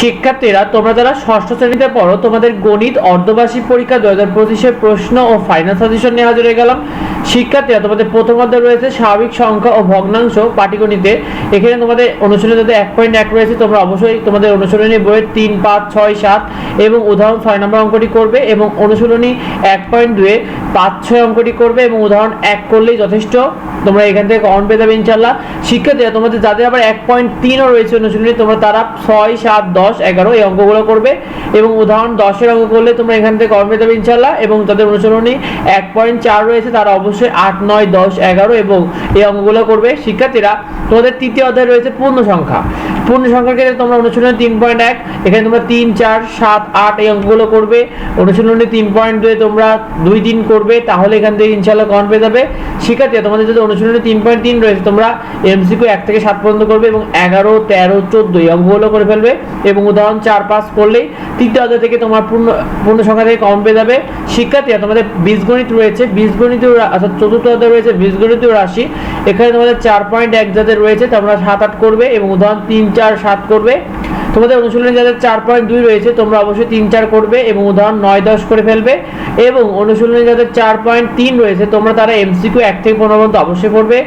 শিক্ষার্থীরা, তোমরা যারা ষষ্ঠ শ্রেণীতে পড়ো, তোমাদের গণিত অর্ধবার্ষিক পরীক্ষা দু হাজার পঁচিশের প্রশ্ন ও ফাইনাল সাজেশন নিয়ে হাজির হয়ে গেলাম। শিক্ষার্থীরা তোমাদের প্রথম অধ্যায় রয়েছে স্বাভাবিক সংখ্যা ও ভগ্নাংশ পাটিগণিতে। এখানে তোমাদের অনুশীলনে যদি এক পয়েন্ট এক রয়েছে, তোমরা অবশ্যই তোমাদের অনুশীলনী বইয়ের তিন, পাঁচ, ছয়, সাত এবং উদাহরণ ছয় নম্বর অঙ্কটি করবে এবং অনুশীলনী এক পয়েন্ট দুয়ে পাঁচ, ছয় অঙ্কটি করবে এবং উদাহরণ এক করলেই যথেষ্ট। তোমরা এখান থেকে কমন পেয়ে যাবে ইনশাল্লাহ শিক্ষার্থীরা তোমাদের যাদের আবার এক পয়েন্ট তিনও রয়েছে অনুশীলনী, তোমরা তারা ছয়, সাত, দশ, এগারো এই অঙ্কগুলো করবে এবং উদাহরণ দশের অঙ্ক করলে তোমরা এখান থেকে কমন পেয়ে যাবে ইনশাল্লাহ এবং তাদের অনুশীলনী এক পয়েন্ট চার রয়েছে, তারা অবশ্যই আট, নয়, দশ, এগারো এবং এই অঙ্কগুলো করবে শিক্ষার্থীরা। তোমাদের তৃতীয় অধ্যায় রয়েছে পূর্ণ সংখ্যা। পূর্ণ সংখ্যার ক্ষেত্রে তোমরা অনুশীলনে তিন পয়েন্ট এক, এখানে তোমরা তিন, চার, সাত, আট এই অঙ্কগুলো করবে। অনুশীলনে তিন পয়েন্ট দুয়ে তোমরা দুই দিন করবে, তাহলে এখান থেকে ইনশাল্লাহ কন পেয়ে যাবে। শিক্ষার্থীরা তোমাদের যদি অনুশীলনী তিন পয়েন্ট তিন রয়েছে। তোমরা এমসিকিউ এক থেকে সাত পর্যন্ত করবে এবং এগারো, তেরো, চোদ্দ, এই অঙ্কগুলো করে ফেলবে এবং উদাহরণ চার, পাঁচ করলেই তৃতীয় অধ্যায় থেকে তোমার পূর্ণ পূর্ণ সংখ্যা থেকে কম পেয়ে যাবে। শিক্ষার্থীরা তোমাদের বীজগণিত রয়েছে, বীজগণিত অর্থাৎ চতুর্থ অধ্যায় রয়েছে বীজগণিত রাশি। এখানে তোমাদের চার পয়েন্ট এক যাদের রয়েছে, তোমরা সাত, আট করবে এবং উদাহরণ তিন, চার, সাত করবে। তোমাদের অনুশীলনে যাদের চার পয়েন্ট দুই রয়েছে, তোমরা অবশ্যই তিন চার করবে এবং উদাহরণ নয় দশ করে ফেলবে। এবং অনুশীলনে যাদের চার পয়েন্ট তিন রয়েছে, তোমরা তারা এমসিকিউ এক থেকে পনেরো পর্যন্ত অবশ্যই পড়বে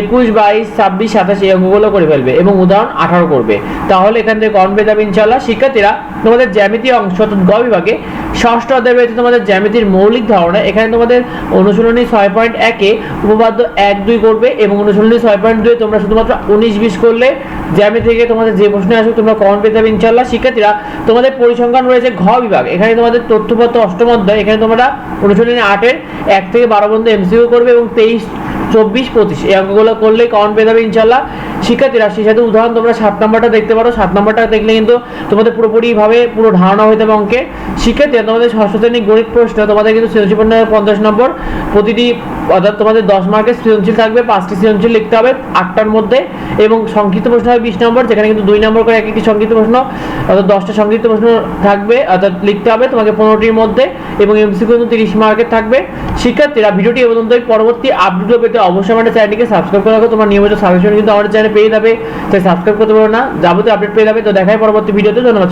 একুশ, বাইশ, ছাব্বিশ, সাতাশ এই অঙ্কগুলো করে ফেলবে এবং উদাহরণ আঠারো করবে। তাহলে এখান থেকে পেয়ে যাবে ইনশাল্লাহ শিক্ষার্থীরা, তোমাদের জ্যামিতি অংশ গ বিভাগে ষষ্ঠ অধ্যায় রয়েছে তোমাদের জ্যামিতির মৌলিক ধারণা। এখানে তোমাদের অনুশীলনী ছয় পয়েন্ট একে উপপাদ্য এক দুই করবে এবং অনুশীলনী ছয় পয়েন্ট দুই তোমরা শুধুমাত্র উনিশ বিশ করলে জ্যামিতি থেকে তোমাদের যে প্রশ্ন আসবে তোমরা কমন পেয়ে যাবে ইনশাল্লাহ শিক্ষার্থীরা, তোমাদের পরিসংখ্যান রয়েছে ঘ বিভাগ। এখানে তোমাদের তথ্যপত্র অষ্টম অধ্যায়, এখানে তোমরা অনুশীলনী আটের এক থেকে বারো পর্যন্ত এমসিকিউ করবে এবং তেইশ, চব্বিশ, পঁচিশ। এই অঙ্কগুলো করলে কমন পেয়ে যাবে ইনশাল্লাহ শিক্ষার্থীরা, সেই সাথে উদাহরণ তোমরা সাত নম্বরটা দেখতে পারো। সাত নম্বরটা দেখলে কিন্তু তোমাদের পুরোপুরিভাবে পুরো ধারণা হয়ে যাবে অঙ্কে। শিক্ষার্থীরা তোমাদের ষষ্ঠ গণিত প্রশ্ন, তোমাদের কিন্তু সৃজনশীল পঞ্চাশ নম্বর। প্রতিটি, অর্থাৎ তোমাদের দশ মার্কের সৃজনশীল থাকবে, পাঁচটি সৃজনশীল লিখতে হবে আটটার মধ্যে। এবং সংক্ষিপ্ত প্রশ্ন হবে বিশ নম্বর, যেখানে কিন্তু দুই নম্বর করে এক একটি সংক্ষিপ্ত প্রশ্ন, অর্থাৎ দশটা সংক্ষিপ্ত প্রশ্ন থাকবে, অর্থাৎ লিখতে হবে তোমাকে পনেরোটির মধ্যে। এবং এমসি কিন্তু তিরিশ মার্কের থাকবে। শিক্ষার্থীরা, ভিডিওটি এ পর্যন্তই। পরবর্তী আপডেটগুলো পেতে অবশ্যই আমাদের চ্যানেলটিকে সাবস্ক্রাইব করে রাখো। তোমার নিয়মিত সাজেশন কিন্তু আমাদের চ্যানেলে পেয়ে যাবে। তাই সাবস্ক্রাইব করতে পারো না। যাবতীয় আপডেট পেয়ে যাবে। তো দেখাই পরবর্তী ভিডিওতে ধন্যবাদ